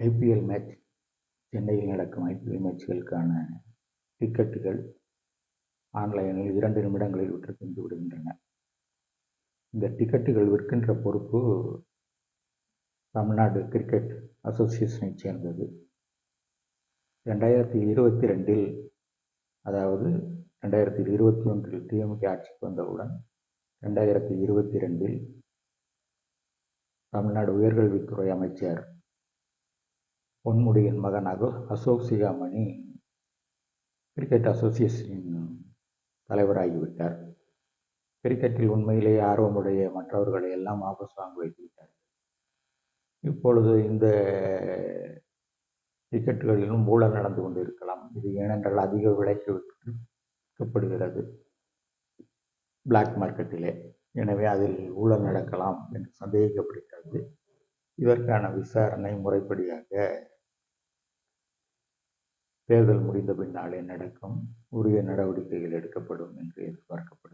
IPL match. சென்னையில் நடக்கும் IPL மேட்ச்களுக்கான டிக்கெட்டுகள் ஆன்லைனில் இரண்டு நிமிடங்களில் விற்று தந்து விடுகின்றன. இந்த டிக்கெட்டுகள் விற்கின்ற பொறுப்பு தமிழ்நாடு கிரிக்கெட் அசோசியேஷனை சேர்ந்தது. ரெண்டாயிரத்தி இருபத்தி ரெண்டில் அதாவது ரெண்டாயிரத்தி இருபத்தி ஒன்றில் டிஎம்கே ஆட்சிக்கு வந்தவுடன் ரெண்டாயிரத்தி இருபத்தி ரெண்டில் தமிழ்நாடு உயர்கல்வித்துறை அமைச்சர் பொன்முடியின் மகன் அகோ அசோக் சிகாமணி கிரிக்கெட் அசோசியேஷனின் தலைவராகிவிட்டார். கிரிக்கெட்டில் உண்மையிலேயே ஆர்வமுடைய மற்றவர்களை எல்லாம் ஆபஸ் வாங்க வைத்து விட்டார் இப்பொழுது இந்த டிக்கெட்டுகளிலும் ஊழல் நடந்து கொண்டு இருக்கலாம் இது ஏனென்றால் அதிக விலைக்கு விற்கப்படுகிறது பிளாக் மார்க்கெட்டிலே எனவே அதில் ஊழல் நடக்கலாம் என்று சந்தேகிக்கப்படுகிறது இதற்கான விசாரணை முறைப்படியாக தேர்தல் முடிந்த பின்னாலே நடக்கும். உரிய நடவடிக்கைகள் எடுக்கப்படும் என்று எதிர்பார்க்கப்படும்